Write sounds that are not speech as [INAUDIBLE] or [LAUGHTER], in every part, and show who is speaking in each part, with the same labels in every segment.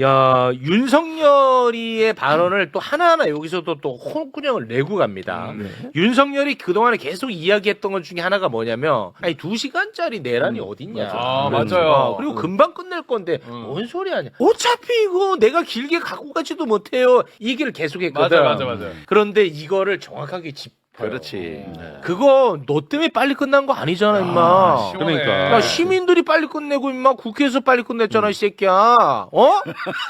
Speaker 1: 야 윤석열이의 발언을 또 하나하나 여기서도 또 혼구녕을 내고 갑니다. 음, 네. 윤석열이 그동안에 계속 이야기했던 것 중에 하나가 뭐냐면 아니 두 시간짜리 내란이 음. 어딨냐.
Speaker 2: 아, 음. 맞아요. 어,
Speaker 1: 그리고 음. 금방 끝낼 건데 음. 뭔 소리 하냐. 어차피 이거 내가 길게 갖고 가지도 못해요. 이 얘기를 계속했거든.
Speaker 2: 맞아 맞아 맞아. 그런데
Speaker 1: 이거를 정확하게 짚 싶어요.
Speaker 3: 그렇지. 네. 네.
Speaker 1: 그거 너 때문에 빨리 끝난 거 아니잖아, 아, 임마.
Speaker 2: 시 그러니까. 야,
Speaker 1: 시민들이 빨리 끝내고 임마 국회에서 빨리 끝냈잖아, 이 새끼야. 어?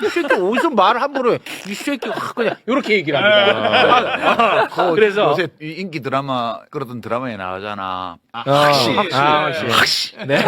Speaker 1: 이 새끼 어디서 말을 함부로 해. 이 새끼 확 그냥 이렇게 얘기를 합니다. 네. 아,
Speaker 3: 아, 그래서 요새 인기 드라마 그러던 드라마에 나오잖아.
Speaker 1: 아, 어, 확실히.
Speaker 3: 아, 확실히. 확실히.
Speaker 1: 네.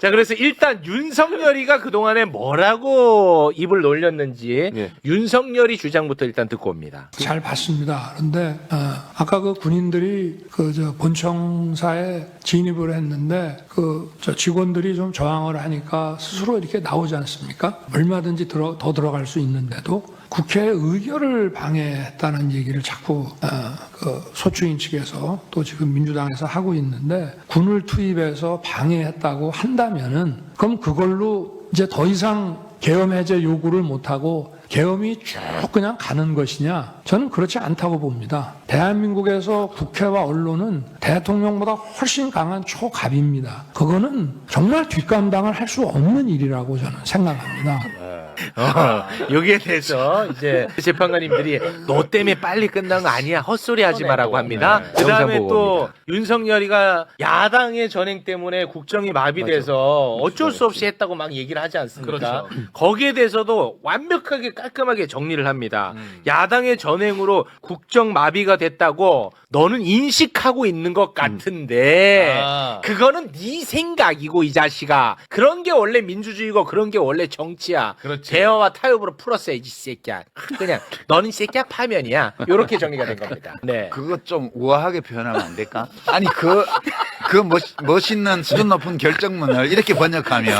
Speaker 1: 자, 그래서 일단 윤석열이가 그동안에 뭐라고 입을 놀렸는지 예. 윤석열이 주장부터 일단 듣고 옵니다.
Speaker 4: 잘 봤습니다. 그런데 어, 아까 그그 군인들이 그 저 본청사에 진입을 했는데 그 저 직원들이 좀 저항을 하니까 스스로 이렇게 나오지 않습니까? 얼마든지 들어, 더 들어갈 수 있는데도 국회의 의결을 방해했다는 얘기를 자꾸 어, 그 소추인 측에서 또 지금 민주당에서 하고 있는데 군을 투입해서 방해했다고 한다면은 그럼 그걸로 이제 더 이상 계엄 해제 요구를 못하고 계엄이 쭉 그냥 가는 것이냐? 저는 그렇지 않다고 봅니다. 대한민국에서 국회와 언론은 대통령보다 훨씬 강한 초갑입니다. 그거는 정말 뒷감당을 할 수 없는 일이라고 저는 생각합니다.
Speaker 1: 네. 어, 여기에 대해서 이제 재판관님들이 너 때문에 빨리 끝난 거 아니야 헛소리 하지 마라고 합니다. 네. 그다음에 또 윤석열이가 야당의 전행 때문에 국정이 마비돼서 그렇죠, 어쩔 수 그렇죠. 없이 했다고 막 얘기를 하지 않습니까? 그렇죠. 거기에 대해서도 완벽하게 깔끔하게 정리를 합니다. 음. 야당의 전행으로 국정 마비가 됐다고 너는 인식하고 있는 것 음. 같은데 아. 그거는 네 생각이고 이 자식아 그런 게 원래 민주주의고 그런 게 원래 정치야. 그렇지. 제어와 타협으로 풀었어야지 이 새끼야. 그냥 너는 이 새끼야 파면이야. 이렇게 정리가 된 겁니다.
Speaker 3: [LAUGHS] 네. 그거 좀 우아하게 표현하면 안 될까? 아니 그, 그 멋, 멋있는 수준 높은 결정문을 이렇게 번역하면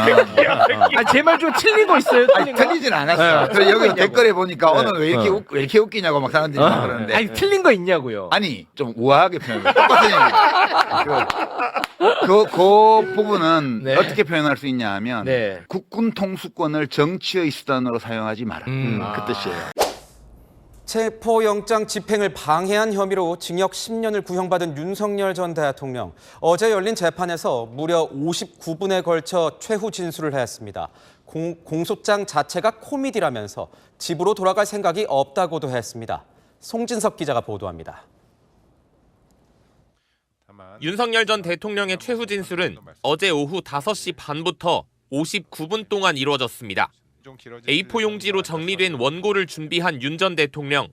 Speaker 1: 아제 말 좀틀리고 어, 어. 있어요?
Speaker 3: 틀린 아니 틀리진 않았어. 요래서 네. 여기 댓글에 보니까 네. 오늘 왜 이렇게, 어. 웃, 왜 이렇게 웃기냐고 막 사람들이 막 그러는데
Speaker 1: 아니 틀린 거 있냐고요.
Speaker 3: 아니 좀 우아하게 표현해 똑같은 얘기 그, 그 부분은 [LAUGHS] 네. 어떻게 표현할 수 있냐 하면 네. 국군 통수권을 정치의 수단으로 사용하지 마라. 음. 음. 그 아. 뜻이에요.
Speaker 5: 체포영장 집행을 방해한 혐의로 징역 10년을 구형받은 윤석열 전 대통령. 어제 열린 재판에서 무려 59분에 걸쳐 최후 진술을 했습니다. 공, 공소장 자체가 코미디라면서 집으로 돌아갈 생각이 없다고도 했습니다. 송진섭 기자가 보도합니다. 어,
Speaker 6: 윤석열 전 대통령의 최후 진술은 어제 오후 5시 반부터 59분 동안 이루어졌습니다. A4 용지로 정리된 원고를 준비한 윤 전 대통령.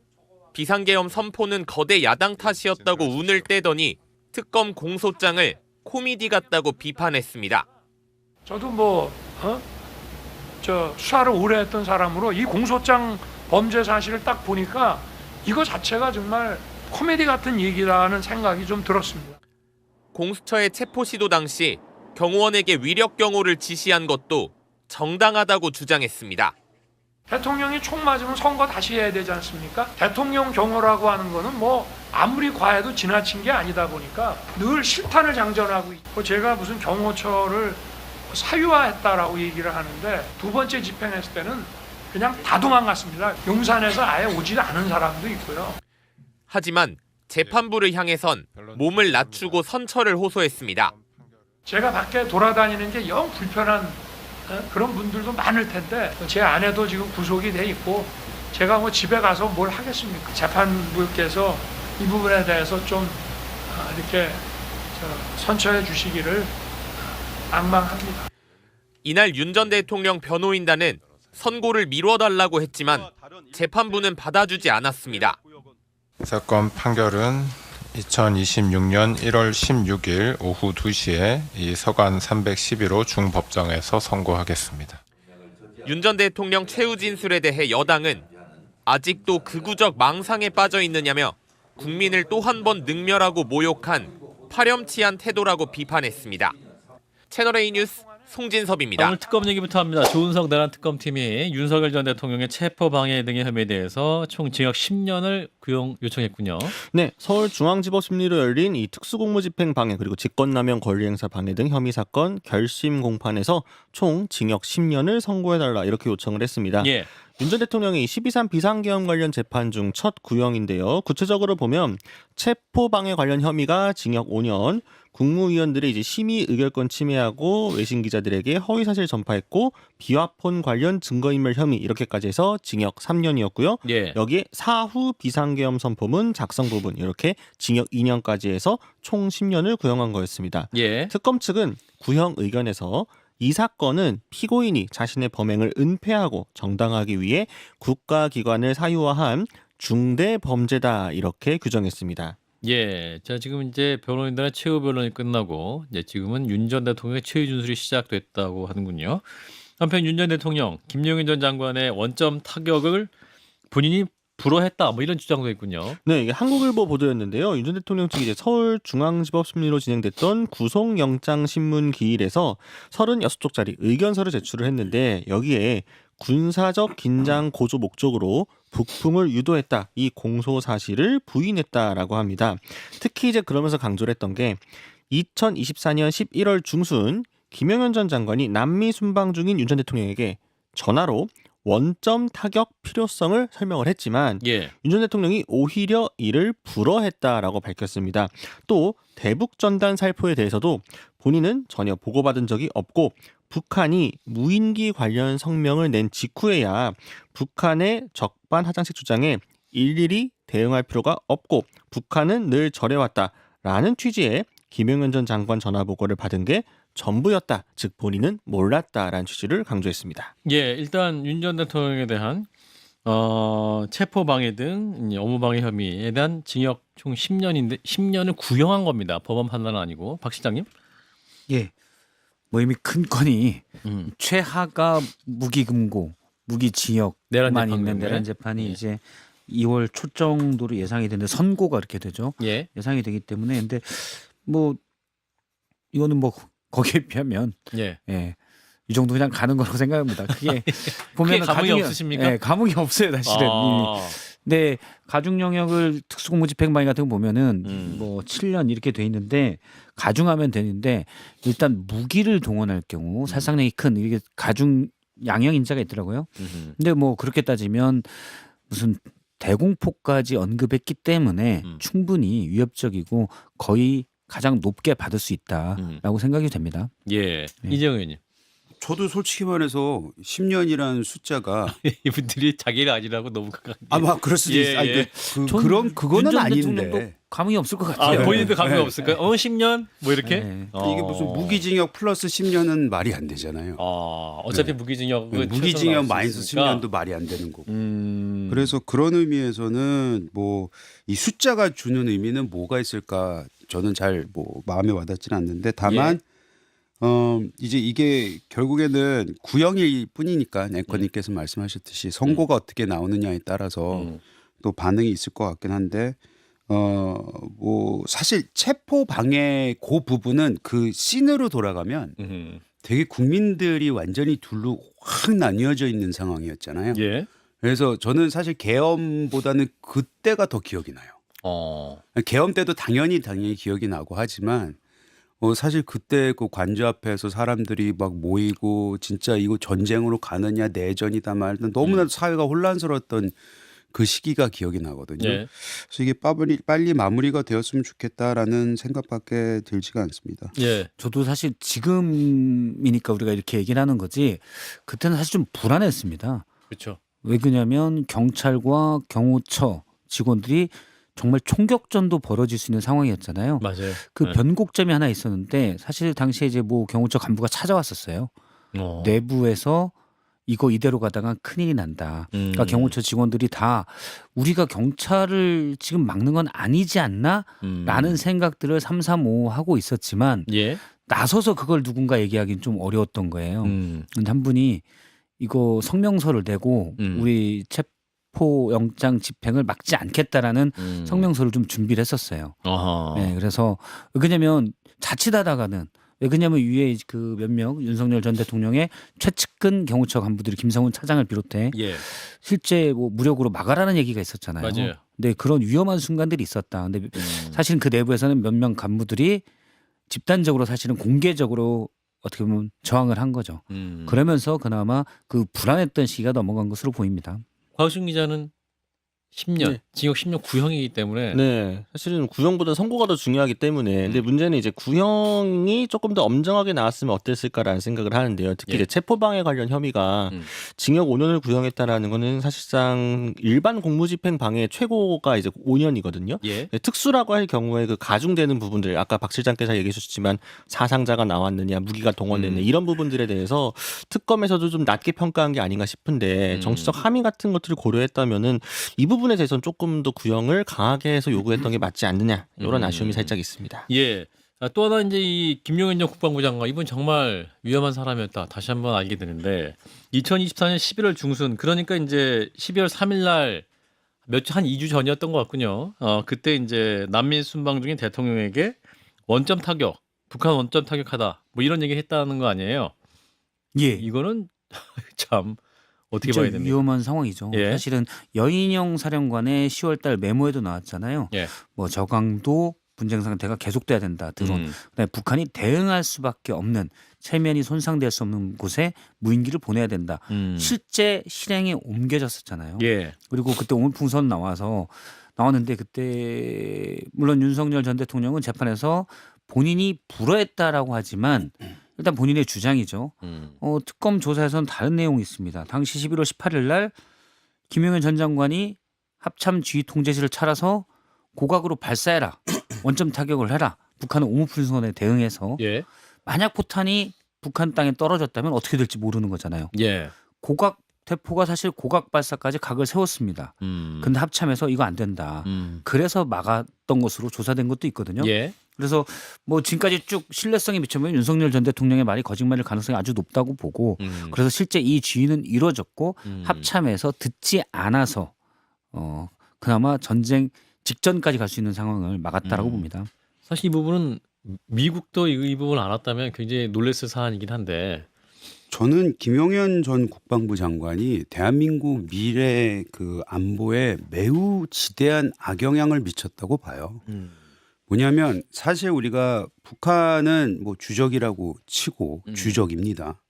Speaker 6: 비상계엄 선포는 거대 야당 탓이었다고 운을 떼더니 특검 공소장을 코미디 같다고 비판했습니다.
Speaker 7: 저도 뭐, 어? 저 수사를 오래 했던 사람으로 이 공소장 범죄 사실을 딱 보니까 이거 자체가 정말 코미디 같은 얘기라는 생각이 좀 들었습니다.
Speaker 6: 공수처의 체포 시도 당시 경호원에게 위력 경호를 지시한 것도 정당하다고 주장했습니다.
Speaker 7: 대통령이 총 맞으면 선거 다시 해야 되지 않습니까? 대통령 경호라고 하는 거는 뭐 아무리 과해도 지나친 게 아니다 보니까 늘 실탄을 장전하고 있고 뭐 제가 무슨 경호처를 사유화했다라고 얘기를 하는데 두 번째 집행했을 때는 그냥 다 도망갔습니다. 용산에서 아예 오지 않은 사람도 있고요.
Speaker 6: 하지만 재판부를 향해선 몸을 낮추고 선처를 호소했습니다.
Speaker 7: 제가 밖에 돌아다니는 게 영 불편한 어, 그런 분들도 많을 텐데 제 아내도 지금 구속이 돼 있고 제가 뭐 집에 가서 뭘 하겠습니까? 재판부께서 이 부분에 대해서 좀 어, 이렇게 선처해 주시기를 어, 악망합니다.
Speaker 6: 이날 윤 전 대통령 변호인단은 선고를 미뤄달라고 했지만 재판부는 받아주지 않았습니다.
Speaker 8: 사건 판결은 2026년 1월 16일 오후 2시에 이 서간 311호 중법정에서 선고하겠습니다.
Speaker 6: 윤 전 대통령 최후 진술에 대해 여당은 아직도 극우적 망상에 빠져 있느냐며 국민을 또 한 번 능멸하고 모욕한 파렴치한 태도라고 비판했습니다. 채널A 뉴스 송진섭입니다.
Speaker 1: 오늘 특검 얘기부터 합니다. 조은석 내란 특검팀이 윤석열 전 대통령의 체포 방해 등의 혐의에 대해서 총 징역 10년을 구형 요청했군요.
Speaker 9: 네, 서울중앙지법 심리로 열린 이 특수공무집행 방해 그리고 직권남용 권리행사 방해 등 혐의 사건 결심 공판에서 총 징역 10년을 선고해달라 이렇게 요청을 했습니다. 예. 윤전 대통령이 12.3 비상계엄 관련 재판 중 첫 구형인데요. 구체적으로 보면 체포방해 관련 혐의가 징역 5년, 국무위원들의 이제 심의 의결권 침해하고 외신 기자들에게 허위 사실 전파했고 비화폰 관련 증거인멸 혐의 이렇게까지 해서 징역 3년이었고요. 예. 여기에 사후 비상계엄 선포문 작성 부분 이렇게 징역 2년까지 해서 총 10년을 구형한 거였습니다. 예. 특검 측은 구형 의견에서 이 사건은 피고인이 자신의 범행을 은폐하고 정당하기 위해 국가기관을 사유화한 중대 범죄다 이렇게 규정했습니다.
Speaker 1: 예. 자 지금 이제 변호인단의 최후 변론이 끝나고 이제 지금은 윤 전 대통령의 최후 준술이 시작됐다고 하는군요. 한편 윤 전 대통령 김용인 전 장관의 원점 타격을 본인이 불허했다 뭐 이런 주장도 있군요.
Speaker 9: 네. 이게 한국일보 보도였는데요. 윤 전 대통령 측이 이제 서울중앙지법 심리로 진행됐던 구속영장 신문 기일에서 36 쪽짜리 의견서를 제출을 했는데 여기에 군사적 긴장 고조 목적으로 북풍을 유도했다. 이 공소 사실을 부인했다라고 합니다. 특히 이제 그러면서 강조를 했던 게 2024년 11월 중순 김영현 전 장관이 남미 순방 중인 윤 전 대통령에게 전화로 원점 타격 필요성을 설명을 했지만 예. 윤전 대통령이 오히려 이를 불허했다라고 밝혔습니다. 또 대북 전단 살포에 대해서도 본인은 전혀 보고받은 적이 없고 북한이 무인기 관련 성명을 낸 직후에야 북한의 적반 하장식 주장에 일일이 대응할 필요가 없고 북한은 늘절해왔다라는 취지의 김영현 전 장관 전화보고를 받은 게 전부였다. 즉 본인은 몰랐다라는 취지를 강조했습니다.
Speaker 1: 예, 일단 윤 전 대통령에 대한 어, 체포 방해 등 업무 방해 혐의에 대한 징역 총 10년인데 10년을 구형한 겁니다. 법원 판단은 아니고 박 시장님.
Speaker 10: 예. 뭐 이미 큰 건이 음. 최하가 무기금고 무기징역만 있는 내란 재판이 예. 이제 2월 초 정도로 예상이 되는데 선고가 이렇게 되죠.
Speaker 1: 예. 예상이 되기
Speaker 10: 때문에 근데 뭐 이거는 뭐 거기에 비하면 예. 예. 이 정도 그냥 가는 거라고 생각합니다. 그게 [LAUGHS]
Speaker 1: 보면 감흥이 없으십니까?
Speaker 10: 예, 감옥이 없어요 사실은. 아~ 근데 네, 가중 영역을 특수공무 집행방위 같은 거 보면은 음. 뭐 7년 이렇게 돼 있는데 가중하면 되는데 일단 무기를 동원할 경우 음. 살상력이 큰 이게 가중 양형 인자가 있더라고요. 음흠. 근데 뭐 그렇게 따지면 무슨 대공포까지 언급했기 때문에 음. 충분히 위협적이고 거의 가장 높게 받을 수 있다라고 음. 생각이 됩니다.
Speaker 1: 예, 예. 네. 이재영 님
Speaker 11: 저도 솔직히 말해서 10년이라는 숫자가
Speaker 1: [LAUGHS] 이분들이 자기를 아니라고 너무 강하게.
Speaker 11: 아마 아, 뭐 그럴 수도 예, 있어요. 아니, 그 예.
Speaker 10: 그, 전- 그럼 그거는 윤전 아닌데 대통령도 감흥이 없을 것 아, 같아요.
Speaker 1: 아, 본인도 감이 네. 예. 없을까요? 어, 10년? 뭐 이렇게? 네.
Speaker 11: 이게 무슨 무기징역 플러스 10년은 말이 안 되잖아요.
Speaker 1: 아, 어차피 무기징역은
Speaker 11: 네. 무기징역 네, 마이너스 있으니까. 10년도 말이 안 되는 거고. 음. 그래서 그런 의미에서는 뭐 이 숫자가 주는 의미는 뭐가 있을까 저는 잘 뭐 마음에 와닿지는 않는데 다만 예. 어, 이제 이게 결국에는 구형일 뿐이니까 앵커님께서 네. 말씀하셨듯이 선고가 네. 어떻게 나오느냐에 따라서 음. 또 반응이 있을 것 같긴 한데 어, 뭐 사실 체포 방해 그 부분은 그 씬으로 돌아가면 음. 되게 국민들이 완전히 둘로 확 나뉘어져 있는 상황이었잖아요. 예. 그래서 저는 사실 계엄보다는 그때가 더 기억이 나요. 어. 계엄 때도 당연히 당연히 기억이 나고 하지만 어 사실 그때 그 관저 앞에서 사람들이 막 모이고 진짜 이거 전쟁으로 가느냐 내전이다 말든 너무나 음. 사회가 혼란스러웠던 그 시기가 기억이 나거든요. 예. 그래서 이게 빠블이 빨리 마무리가 되었으면 좋겠다라는 생각밖에 들지가 않습니다.
Speaker 10: 예. 저도 사실 지금이니까 우리가 이렇게 얘기를 하는 거지 그때는 사실 좀 불안했습니다.
Speaker 1: 그렇죠. 왜
Speaker 10: 그러냐면 경찰과 경호처 직원들이 정말 총격전도 벌어질 수 있는 상황이었잖아요.
Speaker 1: 맞아요. 그 네.
Speaker 10: 변곡점이 하나 있었는데 사실 당시에 이제 뭐 경호처 간부가 찾아왔었어요. 어. 내부에서 이거 이대로 가다가 큰일이 난다. 그러니까 음. 그러니까 경호처 직원들이 다 우리가 경찰을 지금 막는 건 아니지 않나? 음. 라는 생각들을 삼삼오오 하고 있었지만 예. 나서서 그걸 누군가 얘기하기는 좀 어려웠던 거예요. 음. 한 분이 이거 성명서를 내고 음. 우리 챕 체포 영장 집행을 막지 않겠다라는 음. 성명서를 좀 준비를 했었어요.
Speaker 1: 어허. 네, 그래서
Speaker 10: 왜냐면 자칫하다가는 왜냐면 위에 그몇 명 윤석열 전 대통령의 최측근 경호처 간부들이 김성훈 차장을 비롯해 예. 실제 뭐 무력으로 막아라는 얘기가 있었잖아요.
Speaker 1: 맞아요. 네, 그런
Speaker 10: 위험한 순간들이 있었다. 근데 음. 사실은 그 내부에서는 몇 명 간부들이 집단적으로 사실은 공개적으로 어떻게 보면 저항을 한 거죠. 음. 그러면서 그나마 그 불안했던 시기가 넘어간 것으로 보입니다.
Speaker 1: 과우신 기자는 10년 네. 징역 10년 구형이기 때문에
Speaker 9: 네. 사실은 구형보다 선고가 더 중요하기 때문에. 근데 음. 문제는 이제 구형이 조금 더 엄정하게 나왔으면 어땠을까라는 생각을 하는데요. 특히 예. 이제 체포방해 관련 혐의가 음. 징역 5년을 구형했다라는 거는 사실상 일반 공무집행 방해 최고가 이제 5년이거든요. 예. 특수라고 할 경우에 그 가중되는 부분들 아까 박 실장께서 얘기하셨지만 사상자가 나왔느냐 무기가 동원됐느냐 음. 이런 부분들에 대해서 특검에서도 좀 낮게 평가한 게 아닌가 싶은데 음. 정치적 함의 같은 것들을 고려했다면은 이 부분 부분에 대해서는 조금 더 구형을 강하게 해서 요구했던 게 맞지 않느냐 이런 음. 아쉬움이 살짝 있습니다.
Speaker 1: 예. 아, 또 하나 이제 이 김용현 전 국방부 장관 이분 정말 위험한 사람이었다 다시 한번 알게 되는데 2024년 11월 중순 그러니까 이제 12월 3일 날 며칠 한 2주 전이었던 것 같군요. 어 그때 이제 난민 순방 중인 대통령에게 원점 타격, 북한 원점 타격하다 뭐 이런 얘기 했다는 거 아니에요?
Speaker 10: 예. 이거는
Speaker 1: [LAUGHS] 참 어떻게 봐야 됩니까?
Speaker 10: 위험한 상황이죠. 예. 사실은 여인형 사령관의 10월달 메모에도 나왔잖아요. 예. 뭐 저강도 분쟁 상태가 계속돼야 된다. 드론. 음. 그다음에 북한이 대응할 수밖에 없는 체면이 손상될 수 없는 곳에 무인기를 보내야 된다. 음. 실제 실행에 옮겨졌었잖아요.
Speaker 1: 예. 그리고 그때
Speaker 10: 오늘풍선 나와서 나왔는데 그때 물론 윤석열 전 대통령은 재판에서 본인이 불허했다라고 하지만 음. 일단 본인의 주장이죠. 음. 어, 특검 조사에서는 다른 내용이 있습니다. 당시 11월 18일 날 김용현 전 장관이 합참 지휘 통제실을 차라서 고각으로 발사해라. [CLEARS THROAT] 원점 타격을 해라. 북한의오무풀선에 대응해서 예. 만약 포탄이 북한 땅에 떨어졌다면 어떻게 될지 모르는 거잖아요.
Speaker 1: 예. 고각
Speaker 10: 대포가 사실 고각 발사까지 각을 세웠습니다. 음. 근데 합참에서 이거 안 된다. 음. 그래서 막았던 것으로 조사된 것도 있거든요. 예. 그래서 뭐 지금까지 쭉신뢰성이 미쳐보면 윤석열 전 대통령의 말이 거짓말일 가능성이 아주 높다고 보고 음. 그래서 실제 이 지위는 이루어졌고 음. 합참에서 듣지 않아서 어 그나마 전쟁 직전까지 갈 수 있는 상황을 막았다라고 음. 봅니다.
Speaker 1: 사실 이 부분은 미국도 이, 이 부분 알았다면 굉장히 놀랬을 사안이긴 한데
Speaker 11: 저는 김용현 전 국방부 장관이 대한민국 미래 그 안보에 매우 지대한 악영향을 미쳤다고 봐요. 음. 뭐냐면 사실 우리가 북한은 뭐 주적이라고 치고 음. 주적입니다.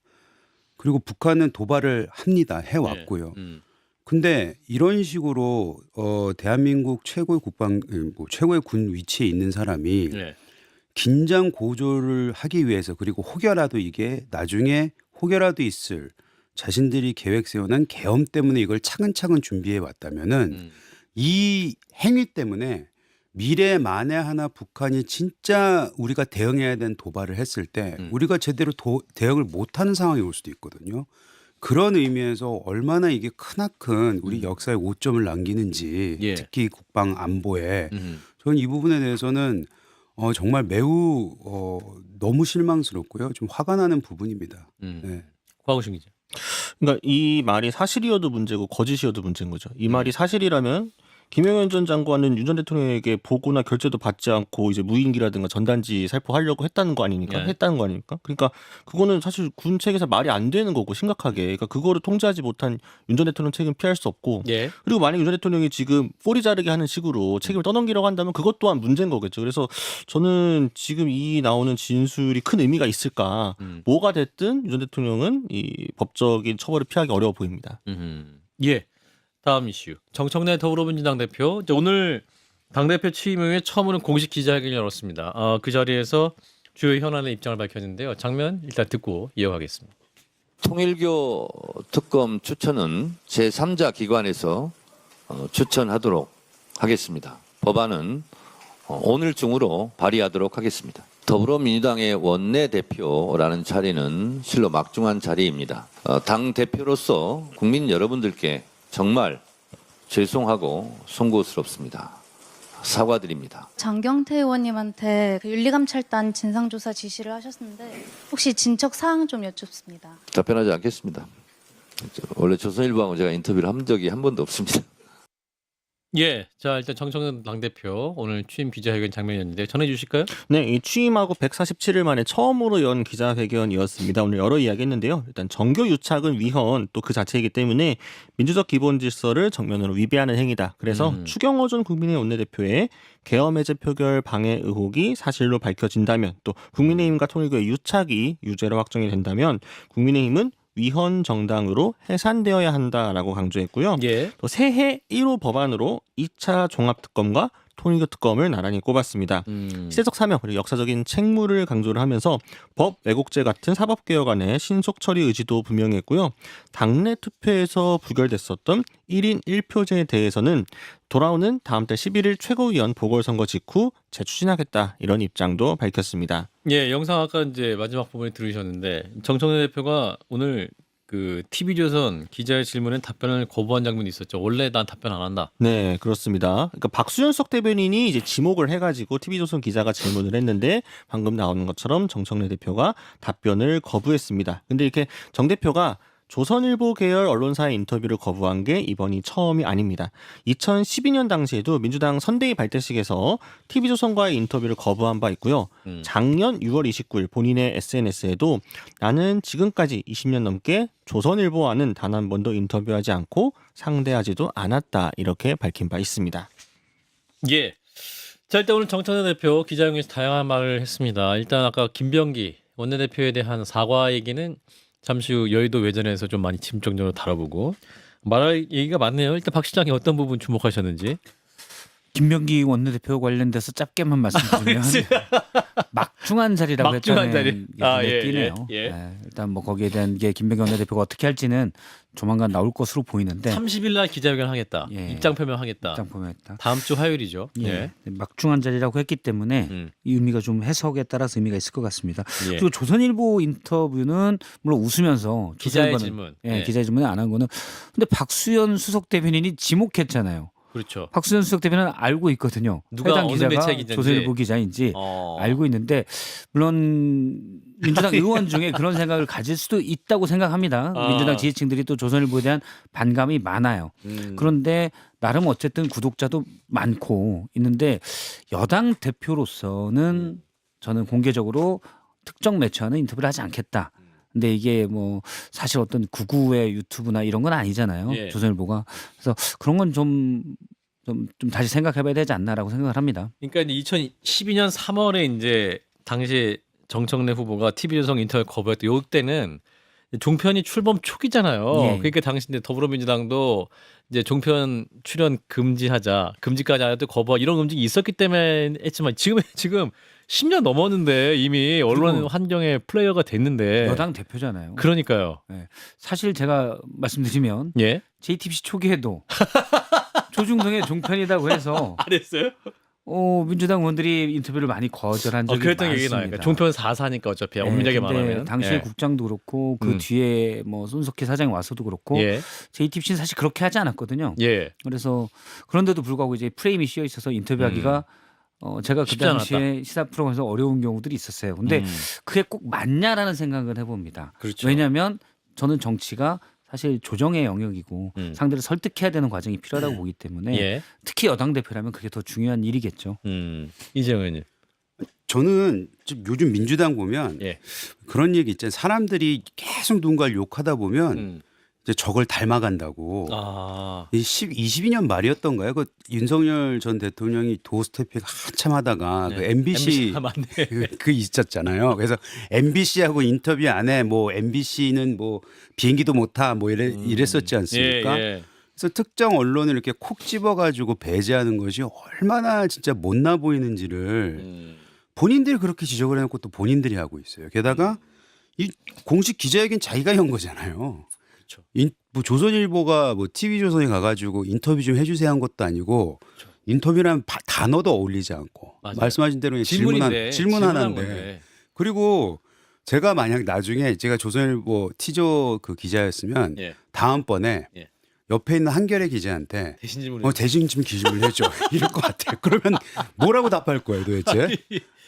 Speaker 11: 그리고 북한은 도발을 합니다. 해왔고요. 네. 예. 음. 근데 이런 식으로 어 대한민국 최고의 국방 음, 뭐 최고의 군 위치에 있는 사람이 예. 긴장 고조를 하기 위해서 그리고 혹여라도 이게 나중에 혹여라도 있을 자신들이 계획 세워낸 계엄 때문에 이걸 차근차근 준비해 왔다면은 음. 이 행위 때문에 미래만에 하나 북한이 진짜 우리가 대응해야 되는 도발을 했을 때 음. 우리가 제대로 도, 대응을 못하는 상황이 올 수도 있거든요. 그런 의미에서 얼마나 이게 크나큰 우리 음. 역사에 오점을 남기는지 예. 특히 국방 안보에 음. 저는 이 부분에 대해서는 어, 정말 매우 어, 너무 실망스럽고요. 좀 화가 나는 부분입니다.
Speaker 1: 음. 과거신 네. 기자.
Speaker 9: 그러니까 이 말이 사실이어도 문제고 거짓이어도 문제인 거죠. 이 말이 음. 사실이라면 김영현 전 장관은 윤 전 대통령에게 보고나 결재도 받지 않고 이제 무인기라든가 전단지 살포하려고 했다는 거 아닙니까? 예. 했다는 거 아닙니까? 그러니까 그거는 사실 군책에서 말이 안 되는 거고 심각하게. 그러니까 그거를 통제하지 못한 윤 전 대통령 책임 피할 수 없고. 예. 그리고 만약 윤 전 대통령이 지금 꼬리 자르게 하는 식으로 책임을 음. 떠넘기려고 한다면 그것 또한 문제인 거겠죠. 그래서 저는 지금 이 나오는 진술이 큰 의미가 있을까? 음. 뭐가 됐든 윤 전 대통령은 이 법적인 처벌을 피하기 어려워 보입니다.
Speaker 1: 음흠. 예. 다음 이슈. 정청래 더불어민주당 대표 이제 오늘 당 대표 취임 후에 처음으로 공식 기자회견을 열었습니다. 어, 그 자리에서 주요 현안의 입장을 밝혔는데요. 장면 일단 듣고 이어가겠습니다.
Speaker 12: 통일교 특검 추천은 제3자 기관에서 어, 추천하도록 하겠습니다. 법안은 어, 오늘 중으로 발의하도록 하겠습니다. 더불어민주당의 원내대표라는 자리는 실로 막중한 자리입니다. 어, 당 대표로서 국민 여러분들께 정말 죄송하고 송구스럽습니다. 사과드립니다.
Speaker 13: 장경태 의원님한테 그 윤리감찰단 진상조사 지시를 하셨는데 혹시 진척 사항 좀 여쭙습니다.
Speaker 12: 답변하지 않겠습니다. 원래 조선일보하고 제가 인터뷰를 한 적이 한 번도 없습니다.
Speaker 1: 예. 자, 일단 정청래 당대표 오늘 취임 기자회견 장면이었는데 전해 주실까요?
Speaker 9: 네, 이 취임하고 147일 만에 처음으로 연 기자회견이었습니다. 오늘 여러 이야기했는데요. 일단 정교 유착은 위헌 또 그 자체이기 때문에 민주적 기본 질서를 정면으로 위배하는 행위다. 그래서 음. 추경호 전 국민의 원내대표의 계엄해제 표결 방해 의혹이 사실로 밝혀진다면 또 국민의힘과 통일교의 유착이 유죄로 확정이 된다면 국민의힘은 위헌 정당으로 해산되어야 한다라고 강조했고요. 예. 또 새해 1호 법안으로 2차 종합특검과 통일교 특검을 나란히 꼽았습니다. 음. 시대적 사명 그리고 역사적인 책무를 강조를 하면서 법 왜곡죄 같은 사법 개혁안의 신속 처리 의지도 분명했고요. 당내 투표에서 부결됐었던 1인 1표제에 대해서는 돌아오는 다음 달 11일 최고위원 보궐선거 직후 재추진하겠다 이런 입장도 밝혔습니다.
Speaker 1: 예, 영상 아까 이제 마지막 부분에 들으셨는데 정청래 대표가 오늘 그 TV조선 기자의 질문에 답변을 거부한 장면이 있었죠. 원래 난 답변 안 한다.
Speaker 9: 네, 그렇습니다. 그러니까 박수윤석 대변인이 이제 지목을 해가지고 TV조선 기자가 질문을 했는데 방금 나오는 것처럼 정청래 대표가 답변을 거부했습니다. 근데 이렇게 정 대표가 조선일보 계열 언론사의 인터뷰를 거부한 게 이번이 처음이 아닙니다. 2012년 당시에도 민주당 선대위 발대식에서 TV조선과의 인터뷰를 거부한 바 있고요. 음. 작년 6월 29일 본인의 SNS에도 나는 지금까지 20년 넘게 조선일보와는 단 한 번도 인터뷰하지 않고 상대하지도 않았다 이렇게 밝힌 바 있습니다.
Speaker 1: 예. 자 일단 오늘 정천혜 대표 기자회견에서 다양한 말을 했습니다. 일단 아까 김병기 원내대표에 대한 사과 얘기는 잠시 후 여의도 외전에서 좀 많이 집정적으로 다뤄보고 말할 얘기가 많네요. 일단 박 시장이 어떤 부분 주목하셨는지.
Speaker 10: 김병기 원내대표 관련돼서 짧게만 말씀드리면 아, 막중한 자리라고 막중한 했다는 자리. 아, 예, 띄네요. 예, 예. 네, 일단 뭐 거기에 대한 게 김병기 원내대표가 어떻게 할지는 조만간 나올 것으로 보이는데
Speaker 1: 30일 날 기자회견 하겠다. 예. 입장 표명하겠다. 입장 표명했다. 다음 주 화요일이죠.
Speaker 10: 예. 예. 네, 막중한 자리라고 했기 때문에 음. 이 의미가 좀 해석에 따라서 의미가 있을 것 같습니다. 예. 그리고 조선일보 인터뷰는 물론 웃으면서
Speaker 1: 기자 질문, 예,
Speaker 10: 예. 기자 질문을 안 한 거는 근데 박수현 수석 대변인이 지목했잖아요.
Speaker 1: 그렇죠. 박수현 수석
Speaker 10: 대변은 알고 있거든요. 누가 해당 어느 기자가 매체 기자인지. 조선일보 기자인지 어. 알고 있는데 물론 민주당 [LAUGHS] 의원 중에 그런 생각을 가질 수도 있다고 생각합니다. 아. 민주당 지지층들이 또 조선일보에 대한 반감이 많아요. 음. 그런데 나름 어쨌든 구독자도 많고 있는데 여당 대표로서는 음. 저는 공개적으로 특정 매체와는 인터뷰를 하지 않겠다. 근데 이게 뭐 사실 어떤 구구의 유튜브나 이런 건 아니잖아요. 예. 조선일보가. 그래서 그런 건좀 좀, 좀 다시 생각해봐야 되지 않나라고 생각을 합니다.
Speaker 1: 그러니까 이제 2012년 3월에 이제 당시 정청래 후보가 TV조선 인터넷 거부했던 요 때는 종편이 출범 초기잖아요. 예. 그러니까 당시 이제 더불어민주당도 이제 종편 출연 금지하자, 금지까지 안 해도 거부하 이런 움직이 있었기 때문에 했지만 지금 지금 10년 넘었는데 이미 언론 환경의 플레이어가 됐는데
Speaker 10: 여당 대표잖아요.
Speaker 1: 그러니까요. 네.
Speaker 10: 사실 제가 말씀드리면 예. JTBC 초기에도 [LAUGHS] 조중동의 종편이라고 해서 [LAUGHS] 안 했어요? 어, 민주당 의원들이 인터뷰를 많이 거절한 적이 어, 그랬던 많습니다. 나니까
Speaker 1: 종편 4사니까 어차피 네, 엄밀하게 근 말하면
Speaker 10: 당시의 예. 국장도 그렇고 그 음. 뒤에 뭐 손석희 사장이 와서도 그렇고 예. JTBC는 사실 그렇게 하지 않았거든요. 예. 그래서 그런데도 불구하고 이제 프레임이 씌어 있어서 인터뷰하기가 음. 어, 제가 그 당시에 시사 프로에서 어려운 경우들이 있었어요. 근데 음. 그게 꼭 맞냐라는 생각을 해봅니다.
Speaker 1: 그렇죠. 왜냐하면
Speaker 10: 저는 정치가 사실 조정의 영역이고 음. 상대를 설득해야 되는 과정이 필요하다고 음. 보기 때문에 예. 특히 여당 대표라면 그게 더 중요한 일이겠죠.
Speaker 1: 음. 이정은
Speaker 11: 저는 요즘 민주당 보면 예. 그런 얘기 있잖아요. 사람들이 계속 누군가를 욕하다 보면 음. 이제 저걸 닮아간다고. 아. 이 10, 22년 말이었던가요? 그 윤석열 전 대통령이 도스태핑 한참 하다가 네. 그 MBC, MBC 네 그, 그 있었잖아요. 그래서 MBC하고 인터뷰 안에 뭐 MBC는 뭐 비행기도 못 타 뭐 이래, 음. 이랬었지 않습니까? 예, 예. 그래서 특정 언론을 이렇게 콕 집어가지고 배제하는 것이 얼마나 진짜 못나 보이는지를 음. 본인들이 그렇게 지적을 해놓고 또 본인들이 하고 있어요. 게다가 음. 이 공식 기자회견 자기가 연 거잖아요.
Speaker 1: 그렇죠. 인, 뭐
Speaker 11: 조선일보가 뭐 TV 조선에 가가지고 인터뷰 좀 해주세요 한 것도 아니고 그렇죠. 인터뷰란 단어도 어울리지 않고 맞아요. 말씀하신 대로 질문 한, 질문 하나인데 그리고 제가 만약 나중에 제가 조선일보 티저 그 기자였으면 예. 다음번에 예. 옆에 있는 한결의 기자한테
Speaker 1: 대신 질문 어, 대신 좀
Speaker 11: 기준을 해줘 [LAUGHS] 이럴 것 같아요. 그러면 뭐라고 답할 거예요 도대체?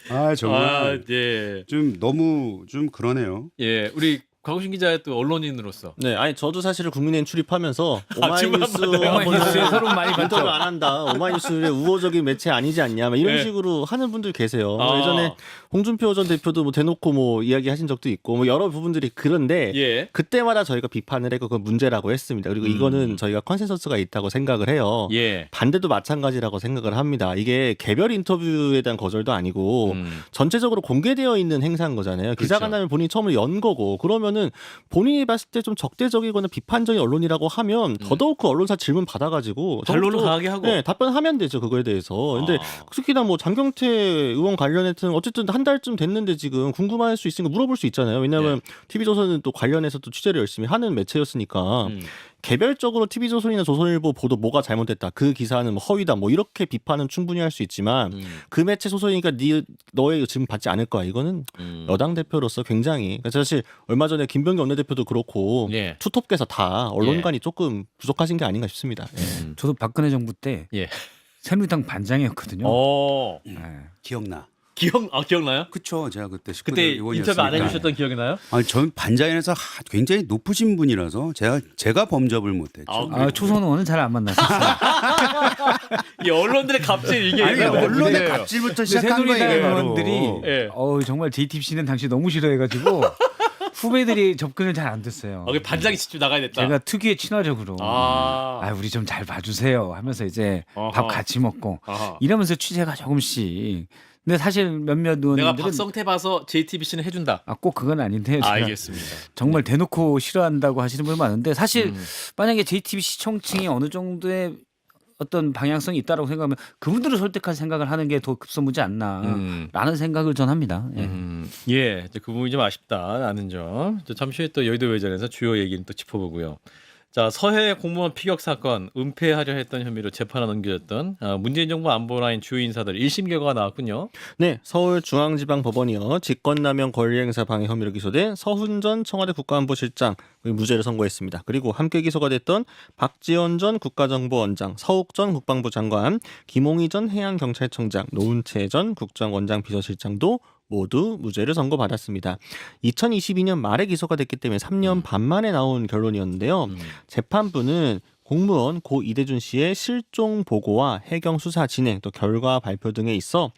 Speaker 11: 아 정말 아, 예. 좀 너무 좀 그러네요.
Speaker 1: 예, 우리 곽우신 기자의 또 언론인으로서
Speaker 9: 네, 아니 저도 사실은 국민의 출입하면서 [LAUGHS] 아, 오마이뉴스
Speaker 1: 받아오마이뉴스 서로 많이
Speaker 9: 인터뷰 안 한다. 오마이뉴스의 우호적인 매체 아니지 않냐. 막 이런 네. 식으로 하는 분들 계세요. 아. 예전에 홍준표 전 대표도 뭐 대놓고 뭐 이야기하신 적도 있고 뭐 여러 부분들이 그런데 예. 그때마다 저희가 비판을 했고 그 문제라고 했습니다. 그리고 이거는 음. 저희가 컨센서스가 있다고 생각을 해요. 예. 반대도 마찬가지라고 생각을 합니다. 이게 개별 인터뷰에 대한 거절도 아니고 음. 전체적으로 공개되어 있는 행사인 거잖아요. 기사가나회 그렇죠. 본인이 처음으로 연 거고 그러면 보면은 본인이 봤을 때 좀 적대적이거나 비판적인 언론이라고 하면 음. 더더욱 그 언론사 질문 받아가지고
Speaker 1: 반론을 강하게 하고. 네,
Speaker 9: 답변하면 되죠 그거에 대해서. 근데 아. 특히나 뭐 장경태 의원 관련해서는 어쨌든 한 달쯤 됐는데 지금 궁금할 수 있으니까 물어볼 수 있잖아요. 왜냐하면 TV조선은 네. 또 관련해서 또 취재를 열심히 하는 매체였으니까 음. 개별적으로 TV조선이나 조선일보 보도 뭐가 잘못됐다. 그 기사는 뭐 허위다. 뭐 이렇게 비판은 충분히 할 수 있지만 음. 그 매체 소설이니까네 너의 지금 받지 않을 거야. 이거는 음. 여당 대표로서 굉장히 그러니까 사실 얼마 전에 김병기 원내대표도 그렇고 예. 투톱께서 다 언론관이 예. 조금 부족하신 게 아닌가 싶습니다.
Speaker 10: 예. 저도 박근혜 정부 때 예. 새누리당 반장이었거든요.
Speaker 1: 어. 네.
Speaker 11: 기억나. 기억
Speaker 1: 아 기억나요? 그쵸
Speaker 11: 제가 그때 그때
Speaker 1: 인터뷰 안 해주셨던 기억이 나요?
Speaker 11: 아니 전 반장에서 굉장히 높으신 분이라서 제가 제가 범접을 못했죠. 아,
Speaker 10: 아, 초선 의원은 잘 안 만났어요.
Speaker 1: [LAUGHS] 이 언론들의 갑질 이게
Speaker 11: 아니, 이게 언론의 문 갑질부터 시작한 거예요.
Speaker 10: 새누 의원들이 예. 어 정말 JTBC는 당시 너무 싫어해가지고 [LAUGHS] 후배들이 접근을 잘 안 됐어요.
Speaker 1: 아, 그 반장이 직접 나가야 됐다.
Speaker 10: 제가 특유의 친화적으로 아. 아 우리 좀 잘 봐주세요 하면서 이제 밥 어허. 같이 먹고 아하. 이러면서 취재가 조금씩 근데 사실 몇몇 의원들은 내가
Speaker 1: 박성태 봐서 JTBC는 해준다.
Speaker 10: 아, 꼭 그건 아닌데 제가 알겠습니다. 정말 네. 대놓고 싫어한다고 하시는 분 많은데 사실 음. 만약에 JTBC 총층이 어느 정도의 어떤 방향성이 있다라고 생각하면 그분들을 설득할 생각을 하는 게 더 급선무지 않나라는 음. 생각을 전합니다.
Speaker 1: 예. 음. 예, 그 부분이 좀 아쉽다라는 점. 잠시 후에 또 여의도 외전에서 주요 얘기는 또 짚어보고요. 자 서해 공무원 피격 사건 은폐하려 했던 혐의로 재판에 넘겨졌던 아, 문재인 정부 안보라인 주요 인사들 1심 결과가 나왔군요.
Speaker 9: 네, 서울중앙지방법원이요 직권남용 권리행사 방해 혐의로 기소된 서훈 전 청와대 국가안보실장 무죄를 선고했습니다. 그리고 함께 기소가 됐던 박지원 전 국가정보원장, 서욱 전 국방부 장관, 김홍희 전 해양경찰청장, 노은채 전 국정원장 비서실장도 모두 무죄를 선고받았습니다. 2022년 말에 기소가 됐기 때문에 3년 반 만에 나온 결론이었는데요. 음. 재판부는 공무원 고 이대준 씨의 실종 보고와 해경 수사 진행 또 결과 발표 등에 있어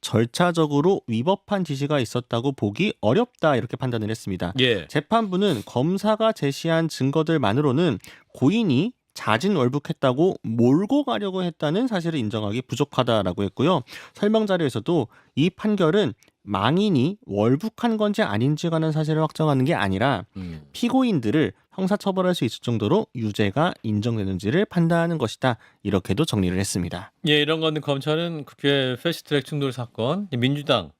Speaker 9: 절차적으로 위법한 지시가 있었다고 보기 어렵다 이렇게 판단을 했습니다. 예. 재판부는 검사가 제시한 증거들만으로는 고인이 자진 월북했다고 몰고 가려고 했다는 사실을 인정하기 부족하다라고 했고요. 설명 자료에서도 이 판결은 망인이 월북한 건지 아닌지 관한 사실을 확정하는 게 아니라 음. 피고인들을 형사처벌할 수 있을 정도로 유죄가 인정되는지를 판단하는 것이다. 이렇게도 정리를 했습니다.
Speaker 1: 예, 이런 건 검찰은 국회 패스트랙 충돌 사건, 민주당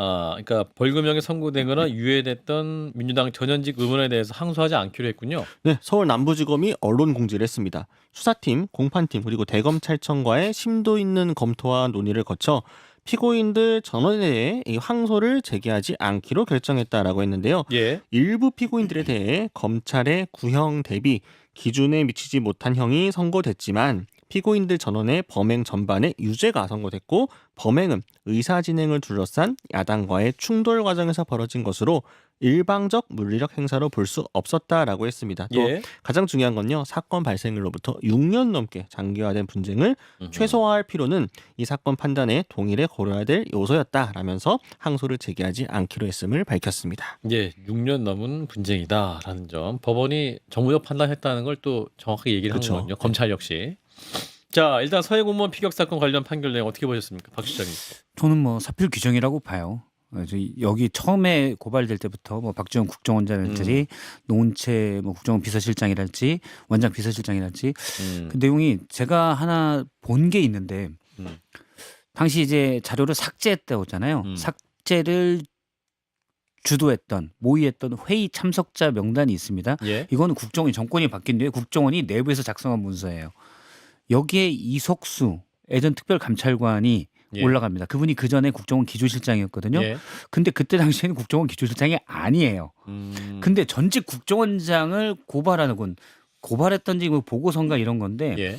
Speaker 1: 아, 그러니까 벌금형에 선고되거나 유예됐던 민주당 전현직 의원에 대해서 항소하지 않기로 했군요.
Speaker 9: 네, 서울 남부지검이 언론 공지를 했습니다. 수사팀, 공판팀 그리고 대검찰청과의 심도 있는 검토와 논의를 거쳐 피고인들 전원에 대해 이 항소를 제기하지 않기로 결정했다라고 했는데요. 예. 일부 피고인들에 대해 검찰의 구형 대비 기준에 미치지 못한 형이 선고됐지만 피고인들 전원의 범행 전반에 유죄가 선고됐고 범행은 의사 진행을 둘러싼 야당과의 충돌 과정에서 벌어진 것으로 일방적 물리적 행사로 볼 수 없었다라고 했습니다. 또 예. 가장 중요한 건요 사건 발생일로부터 6년 넘게 장기화된 분쟁을 음흠. 최소화할 필요는 이 사건 판단에 동일해 고려해야 될 요소였다라면서 항소를 제기하지 않기로 했음을 밝혔습니다.
Speaker 1: 예, 6년 넘은 분쟁이다라는 점 법원이 정무적 판단했다는 걸 또 정확하게 얘기를 그쵸. 한 그렇죠. 거군요. 검찰 역시. 자 일단 서해 공무원 피격 사건 관련 판결 내용 어떻게 보셨습니까, 박 시장님? 저는
Speaker 10: 뭐 사필 규정이라고 봐요. 여기 처음에 고발될 때부터 뭐 박지원 국정원장이랄지 들 음. 노은채 뭐 국정원 비서실장이랄지 원장 비서실장이랄지 음. 그 내용이 제가 하나 본 게 있는데 음. 당시 이제 자료를 삭제했다고 했잖아요. 음. 삭제를 주도했던 모의했던 회의 참석자 명단이 있습니다. 예? 이거는 국정원이 정권이 바뀐 뒤에 국정원이 내부에서 작성한 문서예요. 여기에 이석수 예전 특별감찰관이 예. 올라갑니다. 그분이 그 전에 국정원 기조실장이었거든요. 예. 근데 그때 당시에는 국정원 기조실장이 아니에요. 음. 근데 전직 국정원장을 고발하는군. 고발했던지 뭐 보고서인가 이런 건데 예.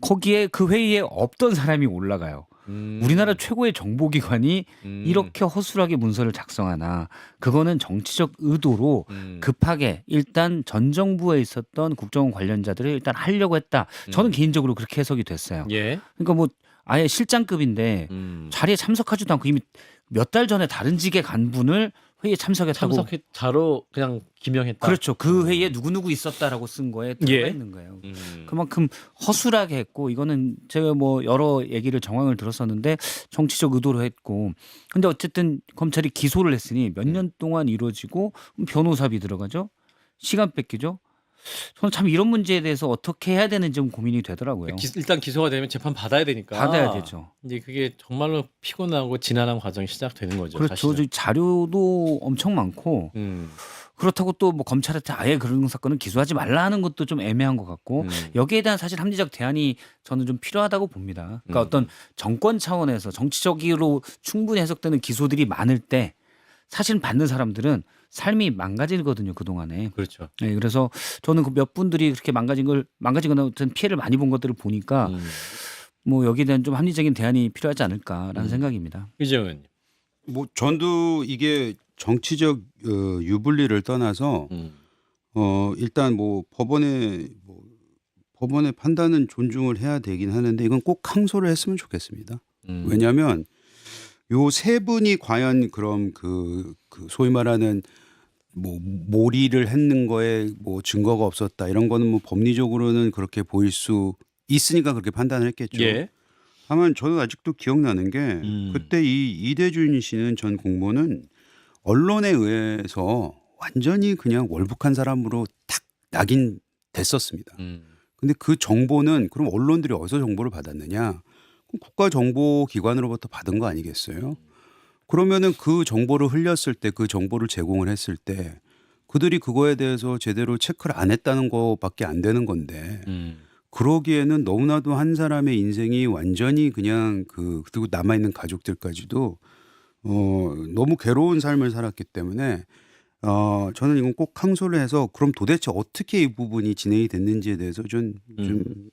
Speaker 10: 거기에 그 회의에 없던 사람이 올라가요. 음. 우리나라 최고의 정보기관이 음. 이렇게 허술하게 문서를 작성하나 그거는 정치적 의도로 음. 급하게 일단 전 정부에 있었던 국정원 관련자들을 일단 하려고 했다. 저는 음. 개인적으로 그렇게 해석이 됐어요. 예. 그러니까 뭐 아예 실장급인데 음. 자리에 참석하지도 않고 이미 몇 달 전에 다른 직에 간분을 회의에 참석했다고.
Speaker 1: 참석자로 그냥 기명했다.
Speaker 10: 그렇죠. 그 음. 회의에 누구 누구 있었다라고 쓴 거에 들어가 예. 있는 거예요. 음. 그만큼 허술하게 했고 이거는 제가 뭐 여러 얘기를 정황을 들었었는데 정치적 의도로 했고 근데 어쨌든 검찰이 기소를 했으니 몇년 음. 동안 이루어지고 변호사비 들어가죠. 시간 뺏기죠. 저는 참 이런 문제에 대해서 어떻게 해야 되는지 좀 고민이 되더라고요.
Speaker 1: 기- 일단 기소가 되면 재판 받아야 되니까.
Speaker 10: 받아야 되죠. 이제
Speaker 1: 그게 정말로 피곤하고 지난한 과정이 시작되는 거죠.
Speaker 10: 그렇죠. 사실은. 자료도 엄청 많고 음, 그렇다고 또 뭐 검찰한테 아예 그런 사건은 기소하지 말라 하는 것도 좀 애매한 것 같고 음. 여기에 대한 사실 합리적 대안이 저는 좀 필요하다고 봅니다. 그러니까 음. 어떤 정권 차원에서 정치적으로 충분히 해석되는 기소들이 많을 때 사실 받는 사람들은 삶이 망가지거든요 그동안에.
Speaker 1: 그렇죠. 예, 그래서
Speaker 10: 저는 그 몇 분들이 그렇게 망가진 걸 망가지거나 어떤 피해를 많이 본 것들을 보니까 음. 뭐 여기에 대한 좀 합리적인 대안이 필요하지 않을까라는 음. 생각입니다.
Speaker 1: 이정은.
Speaker 11: 뭐 전도 이게 정치적 어, 유불리를 떠나서 음. 어 일단 뭐 법원의 뭐 법원의 판단은 존중을 해야 되긴 하는데 이건 꼭 항소를 했으면 좋겠습니다. 음. 왜냐하면 요 세 분이 과연 그럼 그, 그 소위 말하는 뭐 몰이를 했는 거에 뭐 증거가 없었다 이런 거는 뭐 법리적으로는 그렇게 보일 수 있으니까 그렇게 판단을 했겠죠. 예. 다만 저는 아직도 기억나는 게 음. 그때 이 이대준 씨는 전 공무원은 언론에 의해서 완전히 그냥 월북한 사람으로 탁 낙인 됐었습니다. 음. 근데 그 정보는 그럼 언론들이 어디서 정보를 받았느냐? 국가정보기관으로부터 받은 거 아니겠어요? 음. 그러면은 그 정보를 흘렸을 때 그 정보를 제공을 했을 때 그들이 그거에 대해서 제대로 체크를 안 했다는 거밖에 안 되는 건데 음. 그러기에는 너무나도 한 사람의 인생이 완전히 그냥 그 그리고 남아 있는 가족들까지도 어 너무 괴로운 삶을 살았기 때문에 어 저는 이건 꼭 항소를 해서 그럼 도대체 어떻게 이 부분이 진행이 됐는지에 대해서 좀좀 음.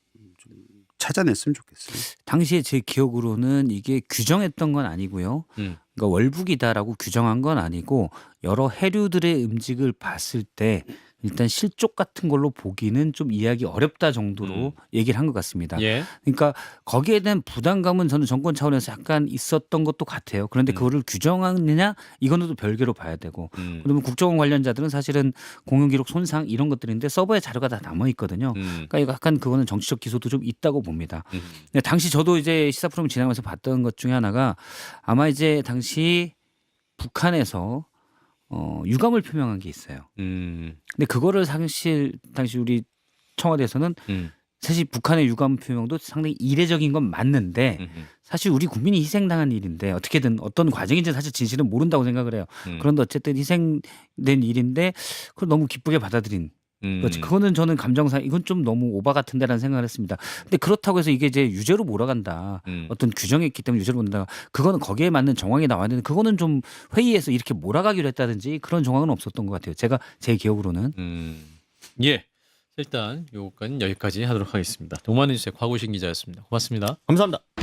Speaker 11: 찾아냈으면 좋겠어요.
Speaker 10: 당시에 제 기억으로는 이게 규정했던 건 아니고요. 음. 그러니까 월북이다라고 규정한 건 아니고 여러 해류들의 음식을 봤을 때 일단 실족 같은 걸로 보기는 좀 이해하기 어렵다 정도로 음. 얘기를 한 것 같습니다. 예. 그러니까 거기에 대한 부담감은 저는 정권 차원에서 약간 있었던 것도 같아요. 그런데 음. 그거를 규정하느냐 이거는 또 별개로 봐야 되고 음. 그러면 국정원 관련자들은 사실은 공영기록 손상 이런 것들인데 서버에 자료가 다 남아 있거든요. 음. 그러니까 이거 약간 그거는 정치적 기소도 좀 있다고 봅니다. 음. 당시 저도 이제 시사 프로그램 진행하면서 봤던 것 중에 하나가 아마 이제 당시 북한에서 어, 유감을 표명한 게 있어요. 음. 근데 그거를 사실 당시 우리 청와대에서는 음. 사실 북한의 유감 표명도 상당히 이례적인 건 맞는데 음흠. 음. 사실 우리 국민이 희생당한 일인데 어떻게든 어떤 과정인지 사실 진실은 모른다고 생각을 해요. 음. 그런데 어쨌든 희생된 일인데 그걸 너무 기쁘게 받아들인 음. 그렇지. 그거는 저는 감정상 이건 좀 너무 오바 같은데라는 생각을 했습니다. 근데 그렇다고 해서 이게 이제 유죄로 몰아간다. 음. 어떤 규정이 있기 때문에 유죄로 본다. 그거는 거기에 맞는 정황이 나와야 되는데 그거는 좀 회의에서 이렇게 몰아가기로 했다든지 그런 정황은 없었던 것 같아요. 제가 제 기억으로는.
Speaker 1: 음. 예. 일단 요건 여기까지 하도록 하겠습니다. 오만희 씨의 과고신 기자였습니다. 고맙습니다.
Speaker 9: 감사합니다.